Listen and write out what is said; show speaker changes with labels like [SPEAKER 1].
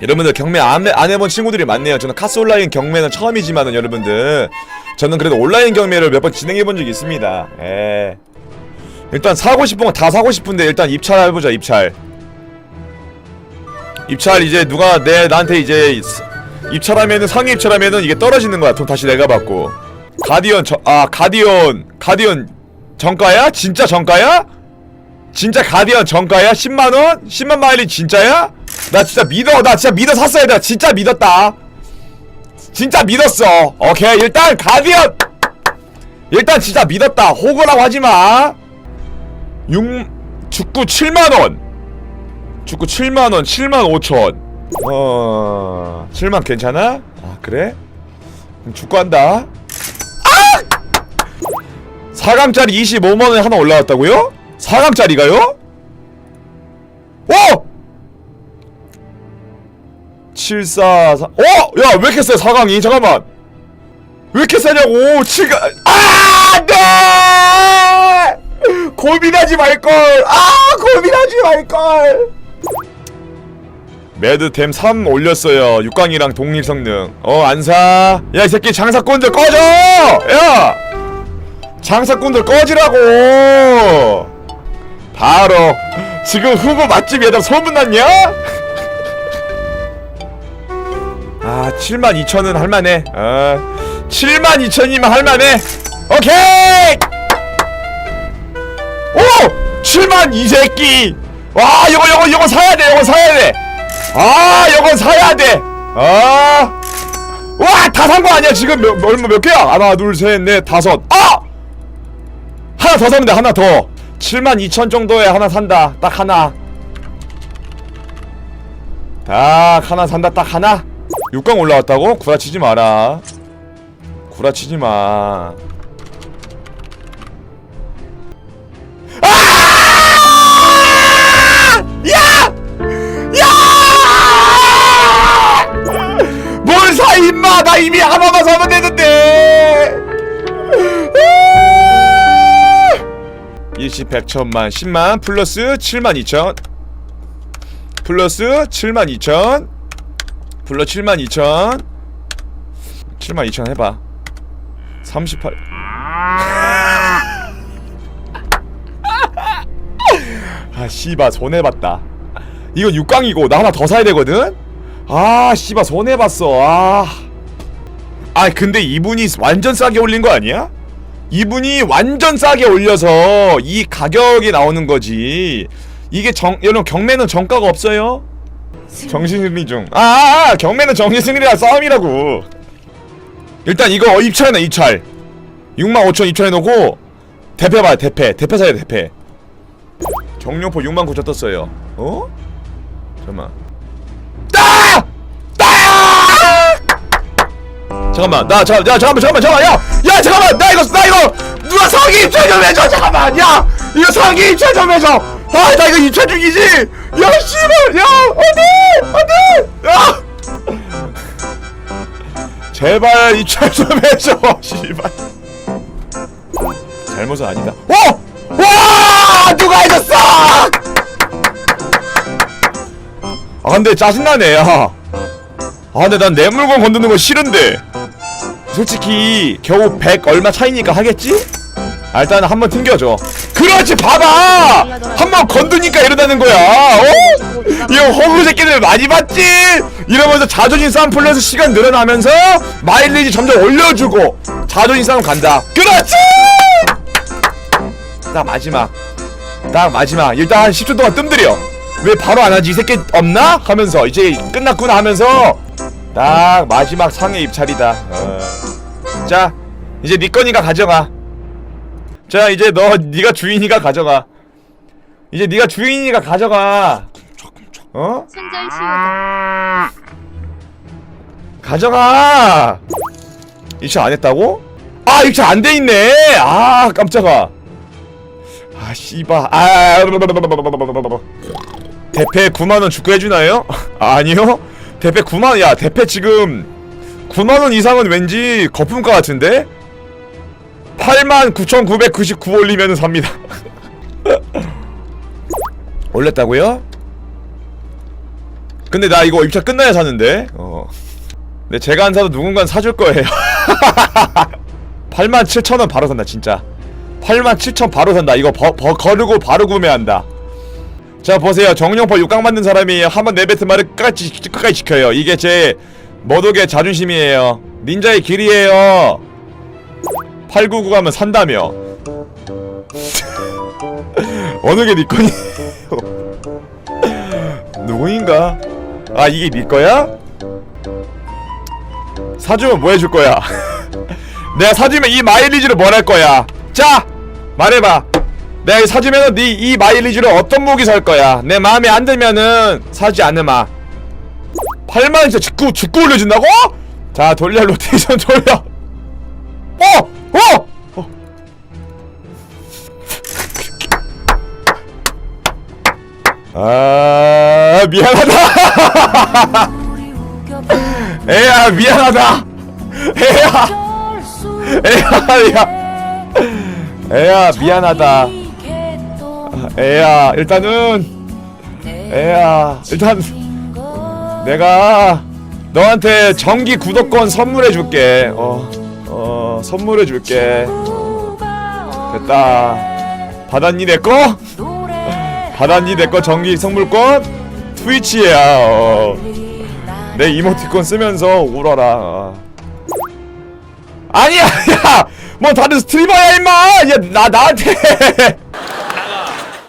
[SPEAKER 1] 여러분들 경매 안, 해- 안 해본 친구들이 많네요. 저는 카스 온라인 경매는 처음이지만은 여러분들 저는 그래도 온라인 경매를 몇 번 진행해 본 적이 있습니다. 예. 일단 사고 싶은 거다 사고 싶은데 일단 입찰 해보자 입찰. 입찰 이제 누가 내 나한테 이제 스- 입찰하면은 상위 입찰하면은 이게 떨어지는 거야. 돈 다시 내가 받고. 가디언 저, 아 가디언 가디언 정가야? 진짜 정가야? 진짜 가디언 정가야? 10만원? 10만 마일이 진짜야? 나 진짜 믿어 나 진짜 믿어 샀어야 돼 진짜 믿었다 진짜 믿었어 오케이 일단 가디언 일단 진짜 믿었다 호구라고 하지마 6 축구 7만원 축구 7만원 7만 5천 어... 7만 괜찮아? 아 그래? 그럼 축구 한다 아! 4강짜리 25만원에 하나 올라왔다고요? 4강짜리가요? 7, 4, 4. 어? 야, 왜 이렇게 세, 4강이? 잠깐만. 왜 이렇게 세냐고, 7강. 아, 안 돼! 고민하지 말걸. 아, 고민하지 말걸. 매드템 3 올렸어요. 6강이랑 동일 성능. 어, 안 사. 야, 이 새끼 장사꾼들 꺼져! 야! 장사꾼들 꺼지라고! 바로. 지금 후보 맛집에다 소문났냐? 아 7만 2천은 할만해. 어. 7만 2천이면 할만해. 오케이! 오! 7만 이 새끼! 와 이거 이거 이거 사야 돼 이거 사야 돼아 이건 사야 돼아와다 산 거 아니야 지금? 몇, 얼마 몇 개야? 하나 둘 셋 넷 다섯. 아! 하나 더 사면 돼 하나 더. 7만 2천 정도에 하나 산다 딱 하나. 딱 하나 산다 딱 하나 6강 올라왔다고? 구라치지 마라 구라치지 마 아! 임마! 나 이미 하나만 사면 되는데! 20, 100, 1000만, 10만, 플러스 7만 2천. 플러스 7만 2천. 불러 7만 2천. 7만 2천 해봐. 38 아 씨바 손해봤다. 이건 6강이고 나 하나 더 사야 되거든? 아 씨바 손해봤어. 아. 아 근데 이분이 완전 싸게 올린 거 아니야? 이분이 완전 싸게 올려서 이 가격이 나오는 거지. 이게 정 여러분 경매는 정가가 없어요 정신승리 중. 아, 아, 아 경매는 정신승리라 싸움이라고. 일단 이거 입찰해놔 입찰. 6만 5천 입찰해놓고 대패 봐요 대패. 대패 사야 돼 대패. 경룡포 6만 9천 떴어요. 어? 잠깐만. 따! 따! 잠깐만 나 잠깐 야 잠깐만 잠깐만 잠깐만 야! 야 잠깐만 나 이거 나 이거 누가 상위 입찰 좀 해줘 잠깐만 야! 이거 상위 입찰 좀 해줘 아나 이거 입찰 중이지 야 씨발 야 안돼 안돼 야 제발 입찰 좀 해줘 씨발. 잘못은 아니다. 어! 와! 누가 해줬어! 아 근데 짜증나네 야. 아 근데 난 내 물건 건드는 거 싫은데. 솔직히 겨우 100 얼마 차이니까 하겠지? 아, 일단 한번 튕겨줘. 그렇지 봐봐! 한번 건드니까 이러다는 거야 어? 이거 허구 새끼들 많이 봤지? 이러면서 자존심 싸움 풀려서 시간 늘어나면서 마일리지 점점 올려주고 자존심 싸움 간다. 그렇지! 딱 마지막. 딱 마지막. 일단 한 10초 동안 뜸들여. 왜 바로 안 하지? 이 새끼 없나? 하면서 이제 끝났구나 하면서 딱 마지막 상해 입찰이다. 어. 자 이제 네 거니까 가져가. 자 이제 너 네가 주인이가 가져가. 이제 네가 주인이가 가져가 어?
[SPEAKER 2] 손절.
[SPEAKER 1] 가져가 입찰 안 했다고? 아 입찰 안 돼 있네 아 깜짝아 아 씨바 아 대패 9만 원 주고 해주나요? 아니요 대패 9만원 야 대패 지금 9만 원 이상은 왠지 거품가 같은데? 89,999 올리면 삽니다 올렸다고요? 근데 나 이거 입차 끝나야 사는데? 어. 근데 제가 안 사도 누군가 사줄 거예요. 87,000원 바로 산다 진짜. 87,000 바로 산다. 이거 버, 버, 거르고 바로 구매한다. 자 보세요. 정령펄 6강 만든 사람이 한번 네베트 말을 끝까지, 끝까지 지켜요. 이게 제 머독의 자존심이에요. 닌자의 길이에요. 899 가면 산다며. 어느 게니 거니? 누구인가? 아 이게 니 거야? 사주면 뭐 해줄 거야? 내가 사주면 이 마일리지를 뭘 할 거야? 자 말해봐. 내가 사주면은 네이 마일리지를 어떤 무기 살 거야? 내 마음에 안 들면은 사지 않으마. 8만 원 진짜 직구 직구 올려준다고? 자 돌려 로테이션 돌려. 어! 어! 어! 아 미안하다. 애야 미안하다. 애야 애야 야 애야 미안하다. 애야 일단은 애야 일단 내가 너한테 정기 구독권 선물해 줄게. 어, 어 선물해 줄게. 됐다. 받았니 내 거? 받았니 내거 정기 선물권? 트위치야. 어. 내 이모티콘 쓰면서 울어라. 어. 아니야, 야, 뭐 다른 스트리머야 임마. 야, 나 나한테